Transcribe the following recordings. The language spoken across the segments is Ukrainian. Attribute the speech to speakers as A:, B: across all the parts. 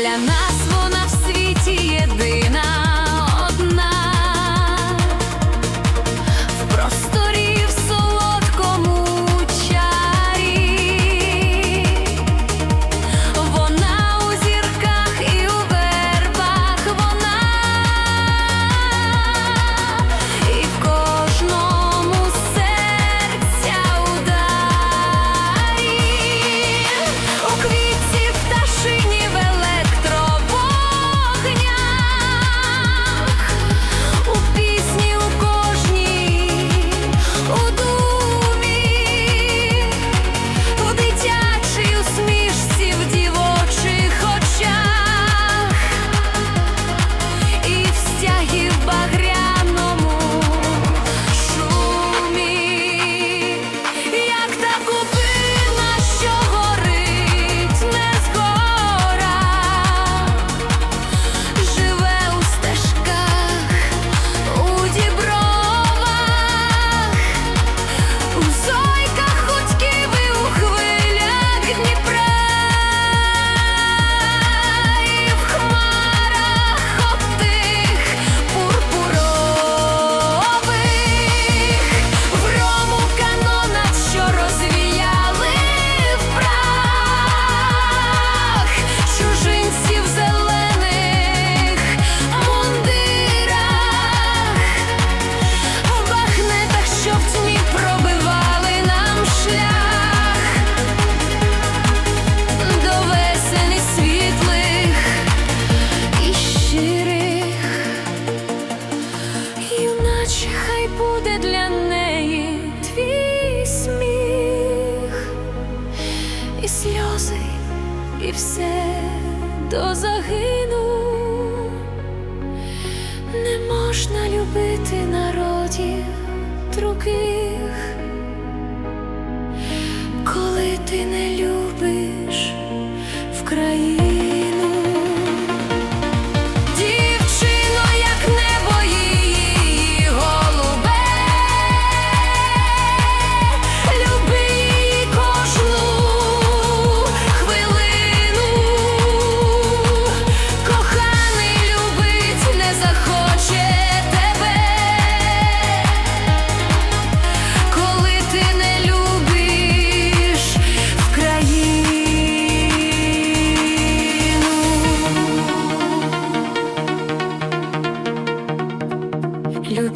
A: la masse. все до загину, не можна любити народів других, коли ти не любиш.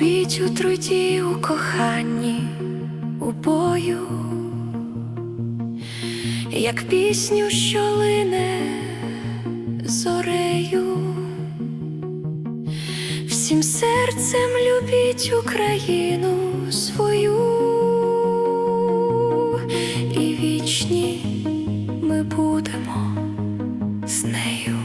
A: Тліть у труді, у коханні, у бою, як пісню, що лине зорею, всім серцем любіть Україну свою, і вічні ми будемо з нею.